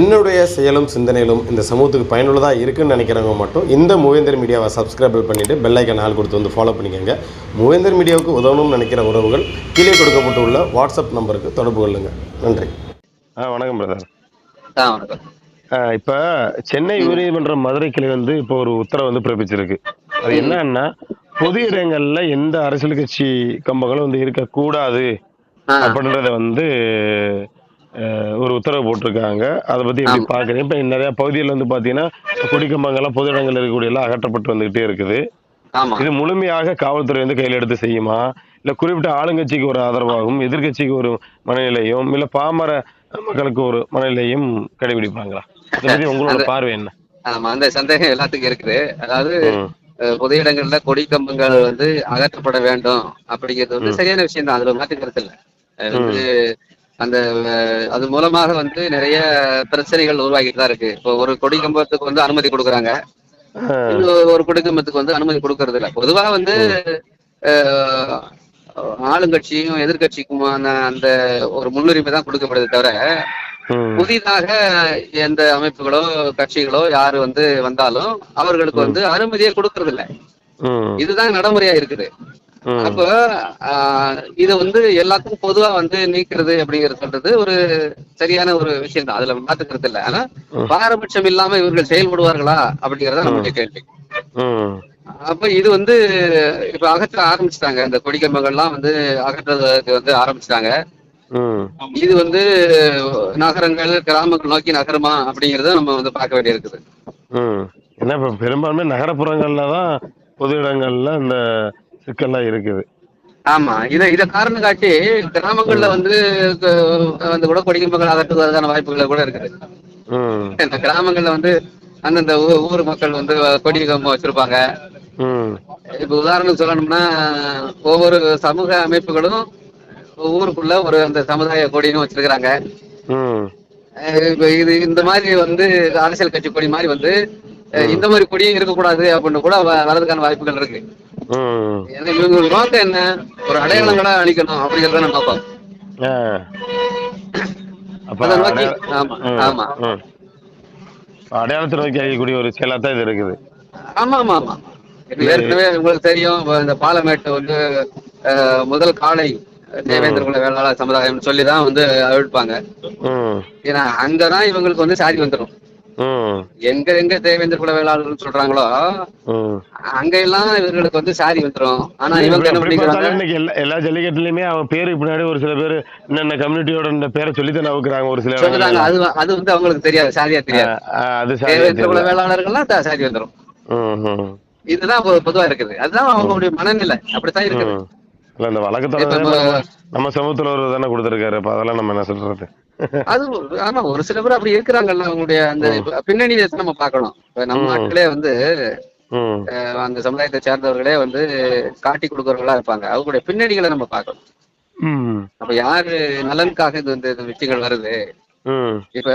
என்னுடைய செயலும் சிந்தனையிலும் இந்த சமூகத்துக்கு பயனுள்ளதாக இருக்குன்னு நினைக்கிறவங்க மட்டும் இந்த மூவேந்தர் மீடியாவை சப்ஸ்கிரைபிள் பண்ணிவிட்டு பெல்லைக்கன் ஆள் கொடுத்து வந்து ஃபாலோ பண்ணிக்கோங்க. மூவேந்தர் மீடியாவுக்கு உதவணும்னு நினைக்கிற உறவுகள் கீழே கொடுக்கப்பட்டுள்ள வாட்ஸ்அப் நம்பருக்கு தொடர்பு கொள்ளுங்கள் நன்றி. ஆ வணக்கம் பிரதர் ஆ வணக்கம். இப்போ சென்னை உயர்நீதிமன்ற மதுரை கிளை வந்து இப்போ ஒரு உத்தரவு வந்து பிறப்பிச்சிருக்கு. அது என்னன்னா பொது இடங்கள்ல எந்த அரசியல் கட்சி கம்பங்களும் வந்து இருக்கக்கூடாது அப்படின்றத வந்து ஒரு உத்தரவு போட்டிருக்காங்க. அதை பத்தி எப்படி பாக்குறீங்க? இப்ப நிறைய பகுதிகளில் வந்து பாத்தீங்கன்னா கொடிக்கம்பங்கள்லாம் பொது இடங்கள் இருக்கக்கூடிய எல்லாம் அகற்றப்பட்டு வந்துகிட்டே இருக்குது. இது முழுமையாக காவல்துறை வந்து கையில் எடுத்து செய்யுமா? இல்ல குறிப்பிட்ட ஆளுங்கட்சிக்கு ஒரு ஆதரவாகவும் எதிர்க்கட்சிக்கு ஒரு மனநிலையும் இல்ல பாமர மக்களுக்கு ஒரு மனநிலையும் கடைபிடிப்பாங்களா? இதை பத்தி உங்களோட பார்வை என்ன? ஆமா அந்த சந்தேகம் எல்லாத்துக்கும் இருக்குது. அதாவது பொது இடங்கள்ல கொடி கம்பங்கள் வந்து அகற்றப்பட வேண்டும் அப்படிங்கிறது வந்து சரியான விஷயம் தான் அதுல மாற்று கருத்து இல்ல. வந்து அந்த அது மூலமாக வந்து நிறைய பிரச்சனைகள் உருவாகிட்டு தான் இருக்கு. இப்போ ஒரு கொடி கம்பத்துக்கு வந்து அனுமதி கொடுக்குறாங்க. ஒரு கொடி கம்பத்துக்கு வந்து அனுமதி கொடுக்கறது இல்ல. பொதுவா வந்து ஆளுங்கட்சியும் எதிர்க்கட்சிக்குமான அந்த ஒரு முன்னுரிமை தான் கொடுக்கப்படுது தவிர புதிதாக எந்த அமைப்புகளோ கட்சிகளோ யாரு வந்து வந்தாலும் அவர்களுக்கு வந்து அனுமதியே கொடுக்கறது இல்ல. இதுதான் நடைமுறையா இருக்குது. அப்ப இது வந்து எல்லாத்துக்கும் பொதுவா வந்து நீக்கிறது அப்படிங்கிறது சொல்றது ஒரு சரியான ஒரு விஷயம் தான் அதுல மாத்துக்கிறது இல்ல. ஆனா பாரபட்சம் இல்லாம இவர்கள் செயல்படுவார்களா அப்படிங்கறத நம்மளுடைய கேள்வி. அப்ப இது வந்து இப்ப அகற்ற ஆரம்பிச்சிட்டாங்க. இந்த கொடிக்கம்பங்கள்லாம் வந்து அகற்றுறதுக்கு வந்து ஆரம்பிச்சிட்டாங்க. இது வந்து நகரங்கள் கிராமங்கள் நோக்கி நகருமா அப்படிங்கறத நம்ம வந்து பார்க்க வேண்டியிருக்குது. ம். ஏன்னா இப்ப பெரும்பான்மை நகரப்புறங்கள்ல தான் பொது இடங்கள்ல இந்த சிக்கல்லாம் இருக்குது. ஆமா. இத இத காரணம் காட்டி கிராமங்கள்ல வந்து க- வந்து கூட கொடிக்கம்பங்கள் அகற்றுவதற்கான வாய்ப்புகள் கூட இருக்குது. இந்த கிராமங்கள்ல வந்து அந்தந்த ஊர் மக்கள் வந்து கொடி கம்பம் வச்சிருப்பாங்க. இப்ப உதாரணம் சொல்லணும்னா ஒவ்வொரு சமூக அமைப்புகளும் ஊருக்குள்ள ஒரு அந்த சமுதாய கொடின்னு வச்சிருக்கிறாங்க. இப்ப இது இந்த மாதிரி வந்து அரசியல் கட்சி கொடி மாதிரி வந்து இந்த மாதிரி கொடியும் இருக்கக்கூடாது அப்படின்னு கூட வ- வரதுக்கான வாய்ப்புகள் இருக்கு. இவங்க நோக்கம் என்ன? ஒரு அடையாளங்களா அளிக்கணும் அப்படிங்கறத நம்ம பார்ப்போம். ஆ. அப்ப அதை நோக்கி அடையாள- ஆமா. அடையாளத்தை நோக்கி அழிக்கக்கூடிய ஒரு செயலா தான் இது இருக்குது. ஆமா ஆமா ஆமா. ஏற்கனவே உங்களுக்கு தெரியும் இந்த பாலமேட்டு வந்து முதல் காலை தேவேந்திர குல வேளாளர் சமுதாயம் சொல்லி தான் வந்து அழிப்பாங்க ஏன்னா அங்கதான் இவங்களுக்கு வந்து சாதி வந்துடும் எங்க எங்க தேவேந்திர குல வேளாளர்கள் சொல்றாங்களோ. அங்க எல்லாம் இவர்களுக்கு வந்து சாதி வந்துடும் ஆனா இவங்க என்ன பண்ணிக்கிறாங்க? எல்லா ஜல்லிக்கட்டுலயுமே அவன் பேருக்கு பின்னாடி ஒரு சில பேர் என்னென்ன கம்யூனிட்டியோட இந்த பேரை சொல்லித்தானே அவுக்குறாங்க ஒரு சில சொல்றாங்க. அது அது வந்து அவங்களுக்கு தெரியாது சாதியா தெரியாது. அது தேவேந்திர குல. வேளாளர்கள்லாம் த- சாதி வந்துடும் ம், ம், இதுதான் பொதுவா இருக்குது. அதுதான் அவங்களுடைய மனநிலை. அப்படித்தான் இருக்குது. இல்ல இந்த நம்ம- நம்ம சமூகத்துல ஒரு தானே கொடுத்துருக்காரு. அப்ப அதெல்லாம் நம்ம என்ன சொல்றது? அது ஆமா ஒரு சில பேர் அப்படி இருக்கிறாங்கல்ல அவங்களுடைய அந்த பின்னணியை நம்ம பார்க்கணும். இப்ப நம்ம நாட்டிலே வந்து அந்த சமுதாயத்தை சேர்ந்தவர்களே வந்து காட்டி கொடுக்கறவங்களா இருப்பாங்க. அவங்களுடைய பின்னணிகளை நம்ம பார்க்கணும். ம், அப்ப யாரு நலனுக்காக இது இந்த விஷயங்கள் வருது? இப்ப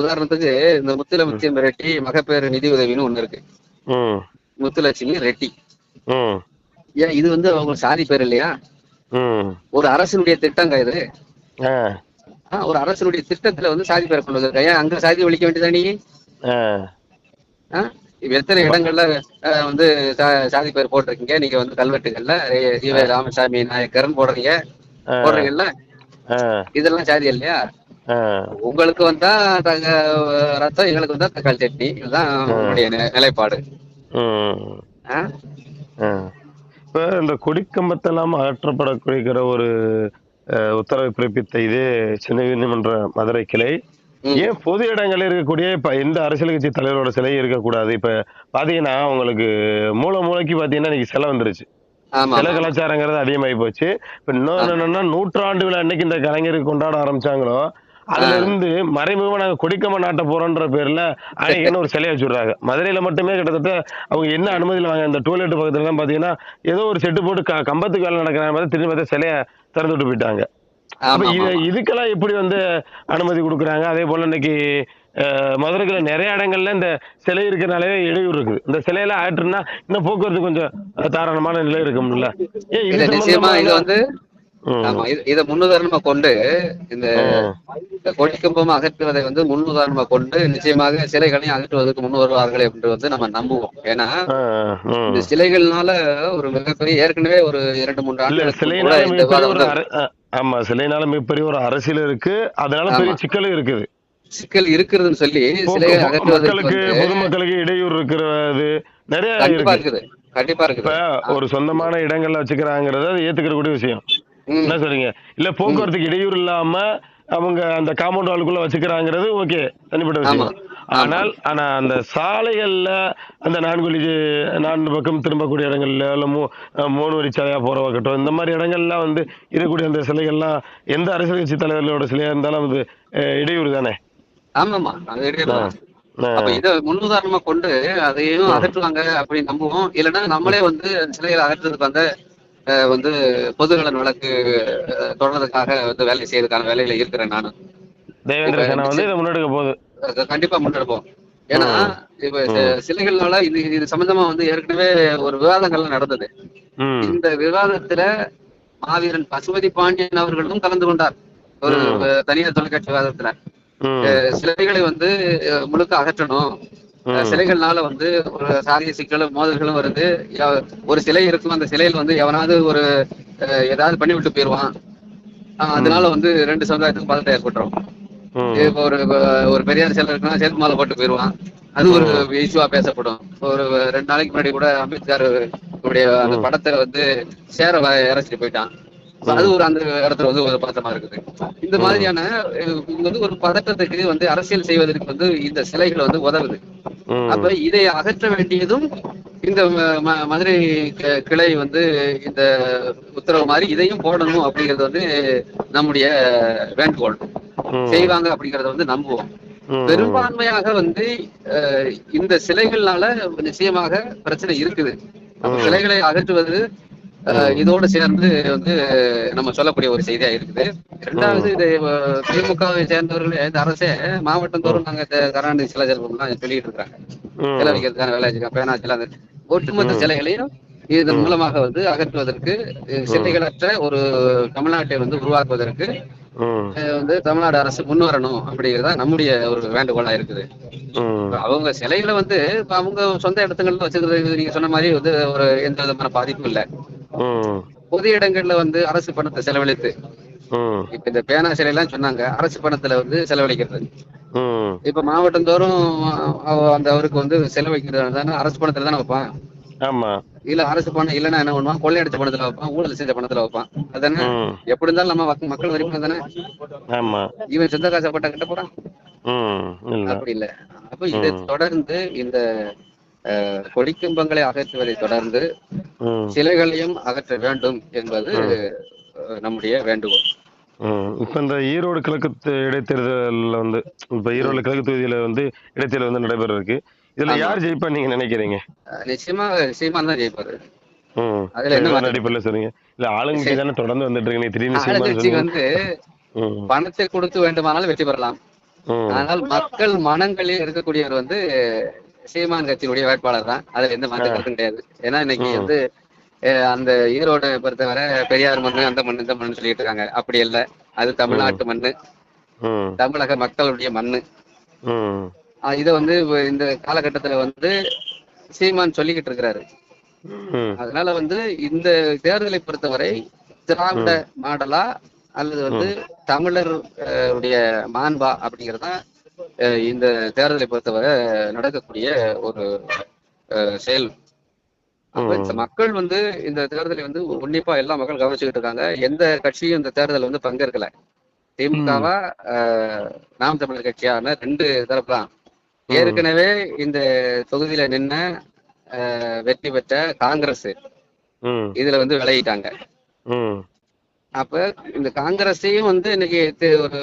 உதாரணத்துக்கு இந்த முத்துலட்சுமி ரெட்டி மகப்பேறு நிதி உதவின்னு ஒண்ணு இருக்கு. முத்துலட்சுமி ரெட்டி. ஏன் இது வந்து அவங்க சாதி பேர் இல்லையா. ஒரு அரசினுடைய திட்டங்க இது. ஒரு அரசினுடைய திட்டத்துல வந்து சாதி பேர் கொண்டு வந்திருக்க ஏன் அங்க சாதி ஒழிக்க வேண்டியதா நீ? ஆ. ஆ? இப்ப எத்தனை இடங்கள்ல வந்து சாதி பேர் போட்டிருக்கீங்க? நீங்க வந்து கல்வெட்டுகள்ல ஈவே ராமசாமி நாயக்கர்னு போடுறீங்க. போடுறீங்கல்ல? இதெல்லாம் சாதி இல்லையா. உங்களுக்கு வந்தா தங்க ரத்தம் எங்களுக்கு வந்தா தக்காளி சட்னி. இதுதான் உங்களுடைய நிலைப்பாடு. இப்ப இந்த கொடிக்கம்பத்தெல்லாம் அகற்றப்படக்கூடிய ஒரு உத்தரவை பிறப்பித்த இதே சென்னை உயர்நீதிமன்ற மதுரை கிளை. ஏன் பொது இடங்களில் இருக்கக்கூடிய இப்ப எந்த அரசியல் கட்சி தலைவரோட சிலை இருக்கக்கூடாது? இப்ப பாத்தீங்கன்னா உங்களுக்கு மூல மூளைக்கு பாத்தீங்கன்னா இன்னைக்கு சிலை வந்துருச்சு. சில கலாச்சாரங்கிறது அதிகமாகி போச்சு. இப்ப இன்னொன்னு என்னன்னா நூற்றாண்டு விழா அன்னைக்கு இந்த கலைஞருக்கு கொண்டாட ஆரம்பிச்சாங்களோ அதுல இருந்து மறைமுகமா நாங்க கொடிக்கம்ப நாட்ட போறோன்ற பேர்ல அன்னைக்குன்னு ஒரு சிலையை வச்சுடுறாங்க. மதுரையில மட்டுமே கிட்டத்தட்ட அவங்க என்ன அனுமதியில் வாங்க இந்த டோய்லெட் பக்கத்துல எல்லாம் பாத்தீங்கன்னா ஏதோ ஒரு செட்டு போட்டு க- கம்பத்துக்கு வேலை நடக்கிற மாதிரி திரும்பி பார்த்தா சிலையை திறந்து விட்டு போயிட்டாங்க. அப்ப இதுக்கெல்லாம் எப்படி வந்து அனுமதி கொடுக்குறாங்க? அதே போல இன்னைக்கு மதுரைக்குள்ள நிறைய இடங்கள்ல இந்த சிலை இருக்கிறனாலே இடையூறு இருக்குது. இந்த சிலையில ஆயிட்டுனா இன்னும் போக்குவரத்து கொஞ்சம் தாராளமான நிலை இருக்கும்ல. ஏன் இது வந்து. ஆமா இது- முன்னுதாரணமா கொண்டு இந்த கொடிக்கம்பம் அகற்றுவதை வந்து முன்னுதாரணமா கொண்டு நிச்சயமாக சிலைகளையும் அகற்றுவதற்கு முன் வருவார்கள் என்று வந்து நம்ம நம்புவோம். ஏன்னா. இந்த சிலைகள்னால ஒரு மிகப்பெரிய ஏற்கனவே ஒரு இரண்டு மூன்று இல்ல ஆண்டுகளுக்கு கூட சிலைனால இந்த மிகப்பெரிய விவாதம் ஒரு வந்து அர- ஆ, ஆமா சிலைனால மிகப்பெரிய ஒரு அரசியல் இருக்கு. அதனால பெரிய. சிக்கலும் இருக்குது. சிக்கல் இருக்கிறதுன்னு சொல்லி சிலைகளை அகற்றுவதற்கு பொதுமக்களுக்கு இடையூறு இருக்கிறது நிறைய இருக்கு. இருக்குது. கண்டிப்பா இப்ப இருக்குது ஒரு சொந்தமான இடங்கள்ல வச்சுக்கிறாங்கிறது ஏத்துக்கிற கூடிய விஷயம். என்ன சொல்றீங்க? இல்ல போக்குவரத்துக்கு இடையூறு இல்லாம அவங்க அந்த காம்பவுண்ட் வாலுக்குள்ள வச்சுக்கிறாங்கிறது ஓகே தனிப்பட்ட விஷயம். ஆனால் ஆனா அந்த சாலைகள்ல அந்த நான்குவழி நான்கு பக்கம் திரும்பக்கூடிய இடங்கள்ல இல்ல மூ மூணு வழிச்சாலையா போறவாகட்டும் இந்த மாதிரி இடங்கள்லாம் வந்து இருக்கக்கூடிய அந்த சிலைகள்லாம் எந்த அரசியல் கட்சி தலைவர்களோட சிலையா இருந்தாலும் அது இடையூறு தானே? ஆமாமா. அப்ப இத முன்னுதாரணமா கொண்டு அதையும் அகற்றுவாங்க அப்படின்னு நம்புவோம். இல்லைன்னா நம்மளே வந்து சிலைகளை அகற்றுறதுக்கு வந்து வந்து பொதுநலன் வழக்கு அஹ், தொடர்றதுக்காக வந்து வேலை செய்யறதுக்கான வேலையில இருக்கிறேன் நானு. தேவேந்திர சேனா வந்து இதை முன்னெடுக்க போகுது. கண்டிப்பா முன்னெடுப்போம். ஏன்னா இப்ப சிலைகள்னால இது இது சம்பந்தமா வந்து ஏற்கனவே ஒரு விவாதங்கள்லாம் நடந்தது. இந்த விவாதத்துல மாவீரன் பசுபதி பாண்டியன் அவர்களும் கலந்து கொண்டார். ஒரு தனியார் தொலைக்காட்சி விவாதத்துல. சிலைகளை வந்து முழுக்க அகற்றணும். சிலைகள்னால வந்து ஒரு சாதிய சிக்கலும் மோதல்களும் வருது. ஒரு சிலை இருக்கும் அந்த சிலையில வந்து எவனாவது ஒரு ஏதாவது பண்ணி விட்டு போயிடுவான் அதனால வந்து ரெண்டு சமுதாயத்துக்கும் பதட்டம் ஏற்பட்டுரும். இப்போ ஒரு ஒரு பெரியார் சிலை இருக்குன்னா சேர்த்து மாலை போட்டு போயிடுவான் அது ஒரு இஷ்யூவா பேசப்படும். ஒரு ரெண்டு நாளைக்கு முன்னாடி கூட அம்பேத்கர் உடைய அந்த படத்தை வந்து சேர இறைச்சிட்டு போயிட்டான். அது ஒரு அந்த இடத்துல வந்து ஒரு பதட்டமா இருக்குது. இந்த மாதிரியான இது வந்து ஒரு பதட்டத்துக்கு வந்து அரசியல் செய்வதற்கு வந்து இந்த சிலைகள் வந்து உதவுது. அப்ப இதை அகற்ற வேண்டியதும் இந்த மதுரை கிளை வந்து இந்த உத்தரவு மாதிரி இதையும் போடணும் அப்படிங்கிறது வந்து நம்முடைய வேண்டுகோள். செய்வாங்க அப்படிங்கறத வந்து நம்புவோம். பெரும்பான்மையாக வந்து இந்த சிலைகள்னால நிச்சயமாக பிரச்சனை இருக்குது. சிலைகளை அகற்றுவது இதோடு சேர்ந்து வந்து நம்ம சொல்லக்கூடிய ஒரு செய்தியா இருக்குது. இரண்டாவது இது திமுகவை சேர்ந்தவர்கள் இந்த அரசே மாவட்டம் தோறும் நாங்க கருணாநிதி சிலை சிறப்புலாம் சொல்லிட்டு இருக்காங்க. சிலை வைக்கிறதுக்கான வேலை வச்சிருக்காங்க. பேனா சிலை ஒட்டுமொத்த சிலைகளையும் இதன் மூலமாக வந்து அகற்றுவதற்கு சிலைகளற்ற ஒரு தமிழ்நாட்டை வந்து உருவாக்குவதற்கு வந்து தமிழ்நாடு அரசு முன் வரணும் அப்படிங்கிறதா நம்முடைய ஒரு வேண்டுகோளா இருக்குது. அவங்க சிலைகளை வந்து இப்ப அவங்க சொந்த இடத்துங்கள்ல வச்சுக்கிறது நீங்க சொன்ன மாதிரி வந்து ஒரு எந்த விதமான பாதிப்பும் இல்ல. பொது இடங்கள்ல வந்து அரசு பணத்தை செலவழித்து. இப்ப இந்த பேனா சிலை எல்லாம் சொன்னாங்க அரசு பணத்துல வந்து செலவழிக்கிறது. இப்ப மாவட்டம் தோறும் அந்த அவருக்கு வந்து செலவழிக்கிறது தானே அரசு பணத்துல தானே வைப்பான்? ஆமா. இல்ல அரசு பணம் இல்லைன்னா என்ன பண்ணுவான்? கொள்ளையடிச்ச பணத்துல வைப்பான் ஊழல் செஞ்ச பணத்துல வைப்பான். அதானே. எப்படி இருந்தாலும் நம்ம மக்க- மக்கள் வரி பணம் தானே? ஆமா. இவன் சொந்த காசை போட்டா கட்ட போறான்? அப்படி இல்ல. அப்ப இதை தொடர்ந்து இந்த கொடிக்கம்பங்களை அகற்றுவதை தொடர்ந்து. சிலைகளையும் அகற்ற வேண்டும் என்பது நம்முடைய வேண்டுகோள். இப்ப இந்த ஈரோடு கிழக்கு இடைத்தேர்தல்ல வந்து இப்ப ஈரோடு கிழக்கு தொகுதியில வந்து இடைத்தேர்தல் வந்து நடைபெற இருக்கு இதுல யார் ஜெயிப்பா நீங்க நினைக்கிறீங்க நிச்சயமா சீமான் தான் ஜெயிப்பாரு. அதுல என்ன? அடிப்படையில சொல்றீங்க இல்ல ஆளுங்கட்சி தானே தொடர்ந்து வந்துட்டு இருக்கு திடீர்னு. வந்து. பணத்தை கொடுத்து வேண்டுமானாலும் வெற்றி பெறலாம். ஆனால் மக்கள் மனங்களில் இருக்கக்கூடியவர் வந்து சீமான் கட்சியினுடைய வேட்பாளர் தான். அதுல எந்த மாற்று கருத்தும் கிடையாது. ஏன்னா இன்னைக்கு வந்து அந்த ஈரோடு பொறுத்தவரை பெரியார் மண்ணு அந்த மண்ணு இந்த மண்ணு சொல்லிட்டு இருக்காங்க. அப்படி இல்ல. அது தமிழ்நாட்டு மண்ணு. தமிழக மக்களுடைய மண்ணு. இதை வந்து இந்த காலகட்டத்துல வந்து சீமான் சொல்லிக்கிட்டு இருக்கிறாரு. அதனால வந்து இந்த தேர்தலை பொறுத்தவரை திராவிட மாடலா அல்லது வந்து தமிழர் உடைய மாண்பா அப்படிங்கிறது தான் அஹ், இந்த தேர்தலை பொறுத்தவரை நடக்கக்கூடிய ஒரு செயல். மக்கள் வந்து இந்த தேர்தலை வந்து உன்னிப்பா எல்லா மக்கள் கவனிச்சுக்கிட்டு இருக்காங்க. எந்த கட்சியும் இந்த தேர்தல் வந்து பங்கேற்கல. திமுகவா நாம் தமிழர் கட்சியான ரெண்டு தரப்பு தான் ஏற்கனவே இந்த தொகுதியில நின்ன வெற்றி பெற்ற காங்கிரஸ். இதுல வந்து விலகிட்டாங்க. ம். அப்ப இந்த காங்கிரஸையும் வந்து இன்னைக்கு ஒரு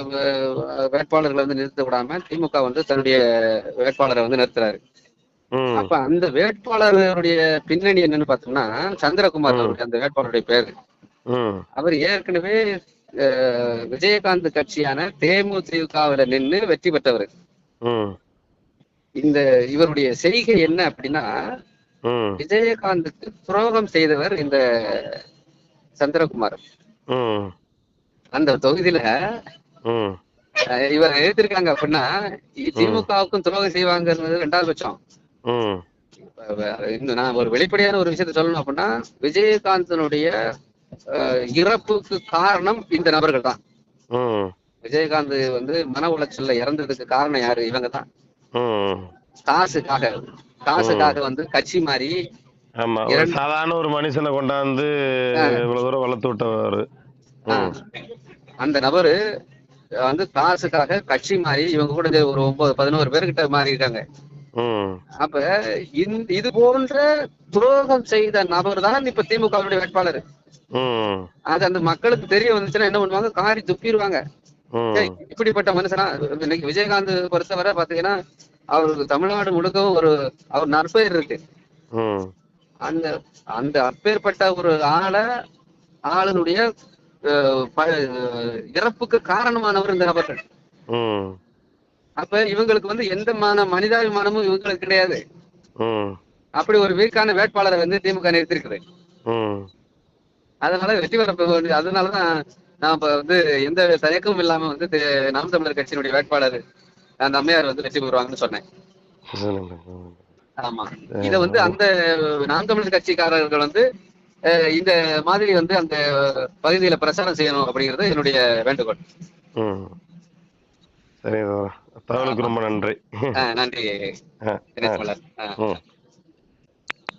வேட்பாளர்களை வந்து நிறுத்த விடாம திமுக வந்து தன்னுடைய வேட்பாளரை வந்து நிறுத்துறாரு. அப்ப அந்த வேட்பாளருடைய பின்னணி என்னன்னு பார்த்தோம்னா சந்திரகுமார் அந்த வேட்பாளருடைய பேரு. அவர் ஏற்கனவே விஜயகாந்த் கட்சியான தேமுதிகவில் நின்று வெற்றி பெற்றவர். இந்த இவருடைய செய்கை என்ன அப்படின்னா. விஜயகாந்துக்கு துரோகம் செய்தவர் இந்த சந்திரகுமார் அந்த தொகுதியில இவர் எழுதிருக்காங்க அப்படின்னா திமுகவுக்கும் துரோகம் செய்வாங்கிறது ரெண்டாவது பட்சம். நான் ஒரு வெளிப்படையான ஒரு விஷயத்த சொல்லணும் அப்படின்னா விஜயகாந்தனுடைய இறப்புக்கு காரணம் இந்த நபர்கள் தான். விஜயகாந்த் வந்து மன உளைச்சல்ல இறந்ததுக்கு காரணம் யாரு? இவங்க தான். காசுக்காக காசுக்காக வந்து கட்சி மாறி ஆமா ஒரு சாதாரண ஒரு மனுஷனை கொண்டாந்து இவ்வளவு தூரம் வளர்த்து விட்டவர். அந்த நபரு வந்து காசுக்காக கட்சி மாறி இவங்க கூட ஒரு ஒன்பது பதினோரு பேர்கிட்ட மாறி இருக்காங்க. அப்ப இது போன்ற துரோகம் செய்த நபர் தான் இப்ப திமுகவுடைய வேட்பாளர். அது அந்த மக்களுக்கு தெரிய வந்துச்சுன்னா என்ன பண்ணுவாங்க? காரி துப்பிடுவாங்க. இப்படிப்பட்ட மனுஷனா? இன்னைக்கு விஜயகாந்த் பொறுத்தவரை பாத்தீங்கன்னா அவருக்கு தமிழ்நாடு முழுக்கவும் ஒரு அவர் நற்பெயர் இருக்கு. அந்த அந்த அப்பேற்பட்ட ஒரு ஆளை ஆளுனுடைய ப- இறப்புக்கு காரணமானவர் இந்த நபர்கள். அப்ப இவங்களுக்கு வந்து எந்த மான மனிதாபிமானமும் இவங்களுக்கு கிடையாது. அப்படி ஒரு வீக்கான வேட்பாளரை வந்து திமுக நிறுத்திருக்குது. அதனால வெற்றி பெற அதனாலதான் நான் இப்ப வந்து எந்த தயக்கமும் இல்லாம வந்து நாம் தமிழர் கட்சியினுடைய வேட்பாளர் அந்த அம்மையார் வந்து வெற்றி பெறுவாங்கன்னு சொன்னேன். ஆமா. இத வந்து அந்த நாம் தமிழர் கட்சிக்காரர்கள் வந்து இந்த மாதிரி வந்து அந்த பகுதியில பிரச்சாரம் செய்யணும் அப்படிங்கிறது என்னுடைய வேண்டுகோள். சரி தகவலுக்கு ரொம்ப நன்றி. நன்றி.